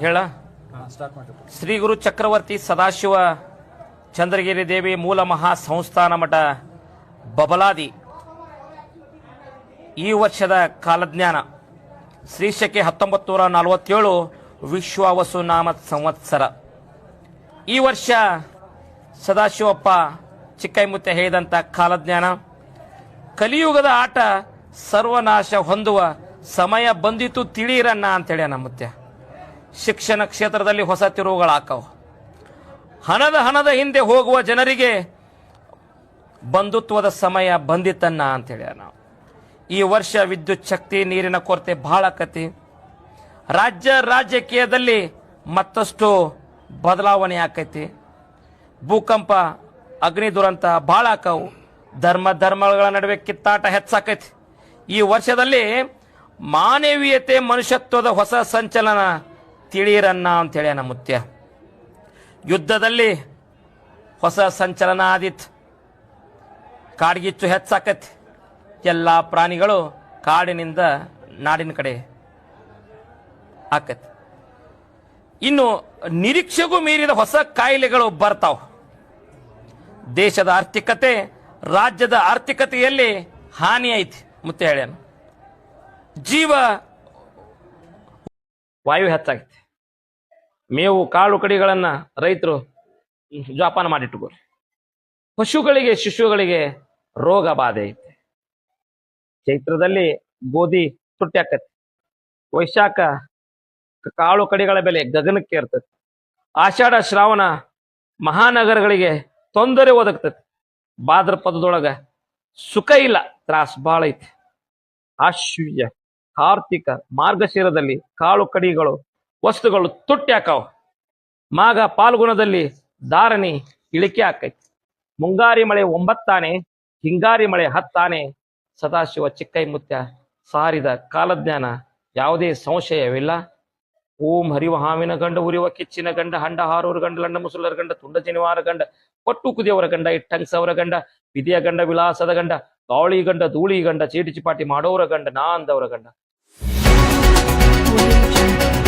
ಹೇಳ. ಶ್ರೀ ಗುರು ಚಕ್ರವರ್ತಿ ಸದಾಶಿವ ಚಂದ್ರಗಿರಿ ದೇವಿ ಮೂಲ ಮಹಾ ಸಂಸ್ಥಾನ ಮಠ ಬಬಲಾದಿ. ಈ ವರ್ಷದ ಕಾಲಜ್ಞಾನ ಶ್ರೀಶಕ್ಕೆ ಹತ್ತೊಂಬತ್ತು ನೂರ ನಲವತ್ತೇಳು ವಿಶ್ವಾವಸು ನಾಮ ಸಂವತ್ಸರ. ಈ ವರ್ಷ ಸದಾಶಿವಪ್ಪ ಚಿಕ್ಕೈಮುತ್ತೆ ಹೇಳಿದಂಥ ಕಾಲಜ್ಞಾನ. ಕಲಿಯುಗದ ಆಟ ಸರ್ವನಾಶ ಹೊಂದುವ ಸಮಯ ಬಂದಿತ್ತು ತಿಳಿಯಿರಣ್ಣ ಅಂತೇಳಿ ನಮ್ಮ ಮುತ್ಯ ಶಿಕ್ಷಣ ಕ್ಷೇತ್ರದಲ್ಲಿ ಹೊಸ ತಿರುವುಗಳಾಕವು. ಹಣದ ಹಣದ ಹಿಂದೆ ಹೋಗುವ ಜನರಿಗೆ ಬಂಧುತ್ವದ ಸಮಯ ಬಂದಿತ್ತನ್ನ ಅಂತೇಳಿ ನಾವು ಈ ವರ್ಷ ವಿದ್ಯುತ್ ಶಕ್ತಿ, ನೀರಿನ ಕೊರತೆ ಬಹಳ ಕತಿ ರಾಜ್ಯ ರಾಜಕೀಯದಲ್ಲಿ ಮತ್ತಷ್ಟು ಬದಲಾವಣೆ ಆಕೈತಿ. ಭೂಕಂಪ, ಅಗ್ನಿ ದುರಂತ ಬಹಳ ಆಕವು. ಧರ್ಮ ಧರ್ಮಗಳ ನಡುವೆ ಕಿತ್ತಾಟ ಹೆಚ್ಚಾಕೈತಿ. ಈ ವರ್ಷದಲ್ಲಿ ಮಾನವೀಯತೆ ಮನುಷ್ಯತ್ವದ ಹೊಸ ಸಂಚಲನ ತಿಳಿಯಿರನ್ನ ಅಂತೇಳಿ ನಮ್ಮ ಮುತ್ಯ ಯುದ್ಧದಲ್ಲಿ ಹೊಸ ಸಂಚಲನ ಆದಿತ್ತು ಕಾಡ್ಗಿಚ್ಚು ಹೆಚ್ಚಾಕತಿ. ಎಲ್ಲ ಪ್ರಾಣಿಗಳು ಕಾಡಿನಿಂದ ನಾಡಿನ ಕಡೆ ಆಕತಿ. ಇನ್ನು ನಿರೀಕ್ಷೆಗೂ ಮೀರಿದ ಹೊಸ ಕಾಯಿಲೆಗಳು ಬರ್ತಾವ. ದೇಶದ ಆರ್ಥಿಕತೆ ರಾಜ್ಯದ ಆರ್ಥಿಕತೆಯಲ್ಲಿ ಹಾನಿ ಐತಿ ಮುತ್ತೆ ಹೇಳ್ಯಾನ. ಜೀವ ವಾಯು ಹೆಚ್ಚಾಗೈತಿ. ಮೇವು ಕಾಳು ಕಡಿಗಳನ್ನ ರೈತರು ಜೋಪಾನ ಮಾಡಿಟ್ಟುಕೋರಿ ಪಶುಗಳಿಗೆ, ಶಿಶುಗಳಿಗೆ ರೋಗ ಬಾಧೆ ಐತೆ. ಚೈತ್ರದಲ್ಲಿ ಗೋಧಿ ತುಟ್ಟಿ ಆಕತಿ. ವೈಶಾಖ ಕಾಳು ಕಡಿಗಳ ಬೆಲೆ ಗಗನಕ್ಕೆ ಇರ್ತದೆ ಆಷಾಢ, ಶ್ರಾವಣ ಮಹಾನಗರಗಳಿಗೆ ತೊಂದರೆ ಒದಗ್ತದೆ ಭಾದ್ರಪದದೊಳಗ ಸುಖ ಇಲ್ಲ, ತ್ರಾಸ್ ಭಾಳ ಐತಿ. ಆಶ್ವರ್ಯ ಕಾರ್ತಿಕ ಮಾರ್ಗಶಿರದಲ್ಲಿ ಕಾಳು ಕಡಿಗಳು ವಸ್ತುಗಳು ತುಟ್ಟಿ ಮಾಗ ಪಾಲ್ಗುಣದಲ್ಲಿ ಧಾರಣಿ ಇಳಿಕೆ ಹಾಕೈತಿ ಮುಂಗಾರಿ ಮಳೆ ಒಂಬತ್ತಾನೆ, ಹಿಂಗಾರಿ ಮಳೆ ಹತ್ತಾನೆ. ಸದಾಶಿವ ಚಿಕ್ಕೈ ಮುತ್ಯ ಸಾರಿದ ಕಾಲಜ್ಞಾನ ಯಾವುದೇ ಸಂಶಯವಿಲ್ಲ. ಓಂ ಹರಿವ ಹಾವಿನ ಗಂಡ ಉರಿವ ಕಿಚ್ಚಿನ ಗಂಡ, ಹಂಡ ಹಾರೋರ ಗಂಡ, ಲಂಡ ಮುಸುಲರ ಗಂಡ, ತುಂಡ ಜನಿವಾರ ಗಂಡ, ಕೊಟ್ಟು ಕುದಿಯವರ ಗಂಡ, ಇಟ್ಟಂಗ್ಸವರ ಗಂಡ ವಿಧಿಯ ಗಂಡ ವಿಲಾಸದ ಗಂಡ, ಗಾಳಿ ಗಂಡ, ಧೂಳಿ ಗಂಡ, ಚೀಟಿ ಚಿಪಾಟಿ ಮಾಡೋರ ಗಂಡ ನಾ ಅಂದವರ ಗಂಡ. 我认真